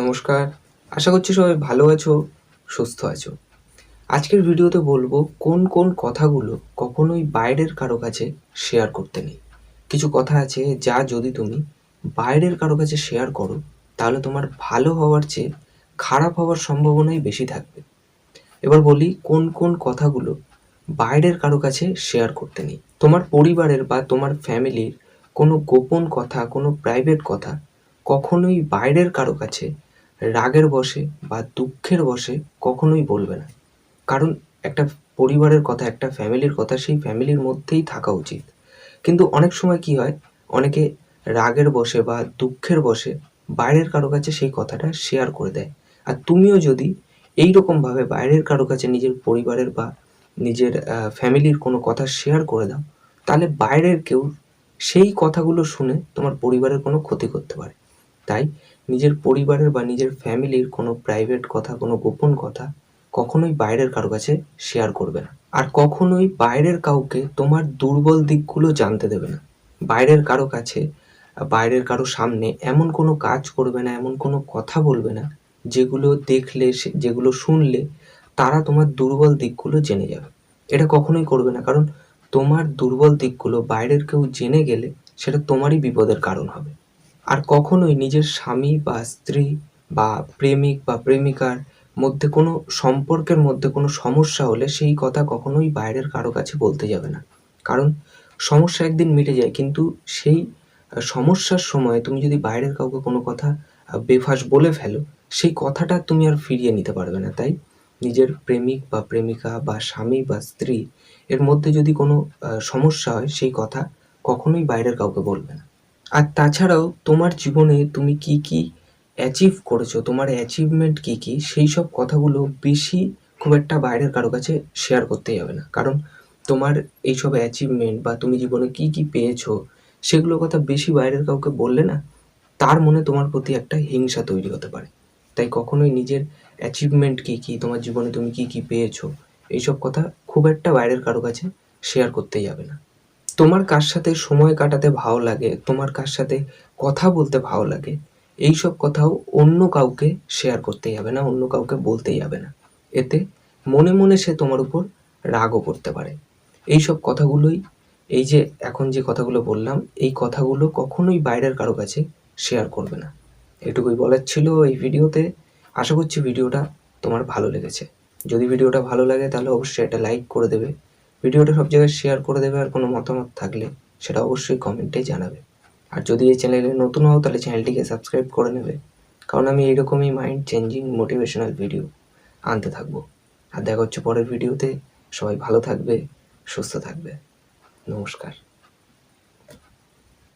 নমস্কার। আশা করছি সবাই ভালো আছো, সুস্থ আছো। আজকের ভিডিওতে বলব কোন কোন কথাগুলো কখনোই বাইরের কারও কাছে শেয়ার করতে নেই। কিছু কথা আছে যা যদি তুমি বাইরের কারও কাছে শেয়ার করো, তাহলে তোমার ভালো হওয়ার চেয়ে খারাপ হওয়ার সম্ভাবনাই বেশি থাকবে। এবার বলি কোন কোন কথাগুলো বাইরের কারও কাছে শেয়ার করতে নেই। তোমার পরিবারের বা তোমার ফ্যামিলির কোনো গোপন কথা, কোনো প্রাইভেট কথা কখনোই বাইরের কারও কাছে রাগের বশে বা দুঃখের বশে কখনোই বলবে না। কারণ একটা পরিবারের কথা, একটা ফ্যামিলির কথা সেই ফ্যামিলির মধ্যেই থাকা উচিত। কিন্তু অনেক সময় কি হয়, অনেকে রাগের বশে বা দুঃখের বশে বাইরের কারও কাছে সেই কথাটা শেয়ার করে দেয়। আর তুমিও যদি এই রকমভাবে বাইরের কারও কাছে নিজের পরিবারের বা নিজের ফ্যামিলির কোনো কথা শেয়ার করে দাও, তাহলে বাইরের কেউ সেই কথাগুলো শুনে তোমার পরিবারের কোনো ক্ষতি করতে পারে। তাই নিজের পরিবারের বা নিজের ফ্যামিলির কোনো প্রাইভেট কথা, কোনো গোপন কথা কখনোই বাইরের কারও কাছে শেয়ার করবে না। আর কখনোই বাইরের কাউকে তোমার দুর্বল দিকগুলো জানতে দেবে না। বাইরের কারও কাছে, বাইরের কারও সামনে এমন কোনো কাজ করবে না, এমন কোনো কথা বলবে না যেগুলো দেখলে যেগুলো শুনলে তারা তোমার দুর্বল দিকগুলো জেনে যাবে। এটা কখনোই করবে না, কারণ তোমার দুর্বল দিকগুলো বাইরের কেউ জেনে গেলে সেটা তোমারই বিপদের কারণ হবে। আর কখনোই নিজের স্বামী বা স্ত্রী বা প্রেমিক বা প্রেমিকার মধ্যে কোনো সম্পর্কের মধ্যে কোনো সমস্যা হলে সেই কথা কখনোই বাইরের কারও কাছে বলতে যাবে না। কারণ সমস্যা একদিন মিটে যায়, কিন্তু সেই সমস্যার সময় তুমি যদি বাইরের কাউকে কোনো কথা বেফাস বলে ফেলো, সেই কথাটা তুমি আর ফিরিয়ে নিতে পারবে না। তাই নিজের প্রেমিক বা প্রেমিকা বা স্বামী বা স্ত্রী এর মধ্যে যদি কোনো সমস্যা হয়, সেই কথা কখনোই বাইরের কাউকে বলবে না। আর তাছাড়াও তোমার জীবনে তুমি কি কি অ্যাচিভ করেছ? তোমার অ্যাচিভমেন্ট কি কি? সেই সব কথাগুলো বেশি খুব একটা বাইরের কারও কাছে শেয়ার করতে যাবে না। কারণ তোমার এইসব অ্যাচিভমেন্ট বা তুমি জীবনে কি কি পেয়েছ, সেগুলোর কথা বেশি বাইরের কাউকে বললে না, তার মনে তোমার প্রতি একটা হিংসা তৈরি হতে পারে। তাই কখনোই নিজের অ্যাচিভমেন্ট কি কি, তোমার জীবনে তুমি কি কি পেয়েছ এইসব কথা খুব একটা বাইরের কারও কাছে শেয়ার করতে যাবে না। তোমার কার সাথে সময় কাটাতে ভালো লাগে? তোমার কার সাথে কথা বলতে ভালো লাগে? এই সব কথাও অন্য কাউকে শেয়ার করতে যাবে না, অন্য কাউকে বলতে যাবে না। এতে মনে মনে সে তোমার উপর রাগও করতে পারে। এই সব কথাগুলোই, এই যে এখন যে কথাগুলো বললাম, এই কথাগুলো কখনোই বাইরের কারও কাছে শেয়ার করবে না। এটুকুই বলার ছিল এই ভিডিওতে। আশা করছি ভিডিওটা তোমার ভালো লেগেছে। যদি ভিডিওটা ভালো লাগে তাহলে অবশ্যই একটা লাইক করে দেবে। ভিডিওটা সব জায়গায় শেয়ার করে দেবে আর কোনো মতামত থাকলে সেটা অবশ্যই কমেন্টে জানাবে। আর যদি এই চ্যানেলে নতুন হও, তাহলে চ্যানেলটিকে সাবস্ক্রাইব করে নেবে। কারণ আমি এইরকমই মাইন্ড চেঞ্জিং মোটিভেশনাল ভিডিও আনতে থাকব। আর দেখা হচ্ছে পরের ভিডিওতে সবাই ভালো থাকবে, সুস্থ থাকবে। নমস্কার।